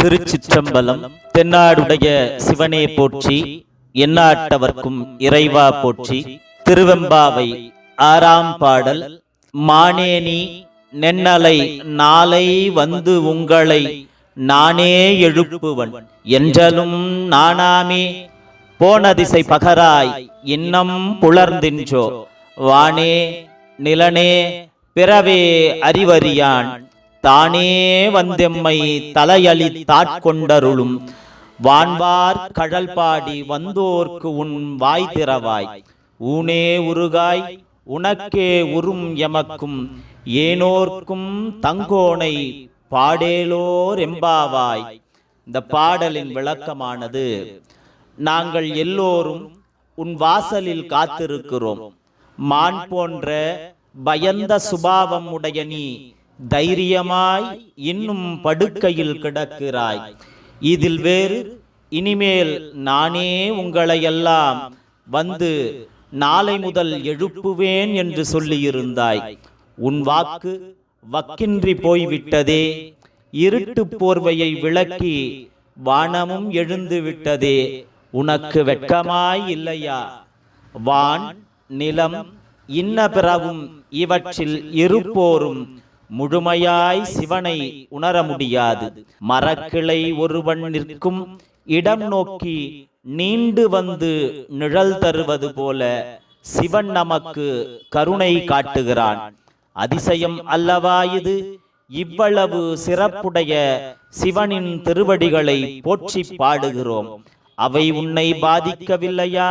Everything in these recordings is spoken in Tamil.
திருச்சிற்றம்பலம் தென்னாடுடைய சிவனே போற்றி எண்ணாட்டவர்க்கும் இறைவா போற்றி திருவெம்பாவை ஆறாம் பாடல் மானேனி நென்னலை நாளை வந்து உங்களை நானே எழுப்புவன். என்றலும் நானாமே போன திசை பகராய் இன்னம் புலர்ந்தின்றோ. வானே நிலனே பிறவே அறிவறியான். தானே வந்தெம்மை தலையளி தாட்கொண்டருளும். வான்வார் கடல் பாடி வந்தோர்க்கு உன் வாய் திறவாய். ஊனே உருகாய் உனக்கே உறும் எமக்கும். ஏனோர்க்கும் தங்கோனை பாடேலோர் எம்பாவாய். இந்த பாடலின் விளக்கமானது நாங்கள் எல்லோரும் உன் வாசலில் காத்திருக்கிறோம். மான் போன்ற பயந்த சுபாவம் உடைய நீ தைரியமாய் இன்னும் படுக்கையில் கிடக்கிறாய். இதில் வேறு இனிமேல் நானே உங்களையெல்லாம் வந்து நாளை முதல் எழுப்புவேன் என்று சொல்லியிருந்தாய். உன் வாக்கு வக்கின்றி போய்விட்டதே. இருட்டு போர்வையை விளக்கி வானமும் எழுந்து விட்டதே உனக்கு வெட்கமாய் இல்லையா? வான் நிலம் இன்ன பிறவும் இவற்றில் இருப்போரும் முழுமையாய் சிவனை உணர முடியாது. மரக்கிளை ஒருவன் நிற்கும் இடம் நோக்கி நீண்டு வந்து நிழல் தருவது போல சிவன் நமக்கு கருணை காட்டுகிறான். அதிசயம் அல்லவா இது? இவ்வளவு சிறப்புடைய சிவனின் திருவடிகளை போற்றி பாடுகிறோம். அவை உன்னை பாதிக்கவில்லையா?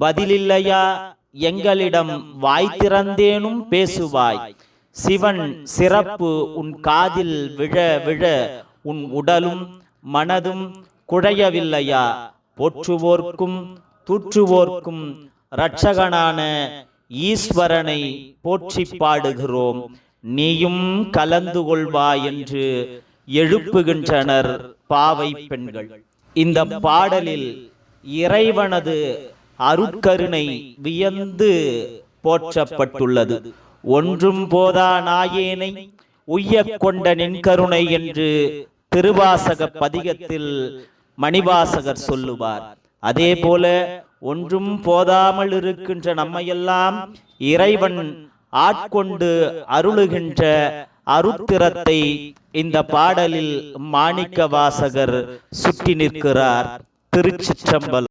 பதிலில்லையா? எங்களிடம் வாய் திறந்தேனும் பேசுவாய். சிவன் சிறப்பு உன் காதில் விழ விழ உன் உடலும் மனதும் குழையவில்லையா? போற்றுவோர்க்கும் தூற்றுவோர்க்கும் இரட்சகனான ஈஸ்வரனை போற்றி பாடுகிறோம். நீயும் கலந்து கொள்வாய் என்று எழுப்புகின்றனர் பாவை பெண்கள். இந்த பாடலில் இறைவனது அருட்கருணை வியந்து போற்றப்பட்டுள்ளது. ஒன்றும் போதா நாயேனை உய்ய கொண்ட நின்கருணை என்று திருவாசக பதிகத்தில் மணிவாசகர் சொல்லுவார். அதே போல ஒன்றும் போதாமல் இருக்கின்ற நம்மையெல்லாம் இறைவன் ஆட்கொண்டு அருளுகின்ற அருத்திரத்தை இந்த பாடலில் மாணிக்க வாசகர் சுற்றி நிற்கிறார். திருச்சிற்றம்பலம்.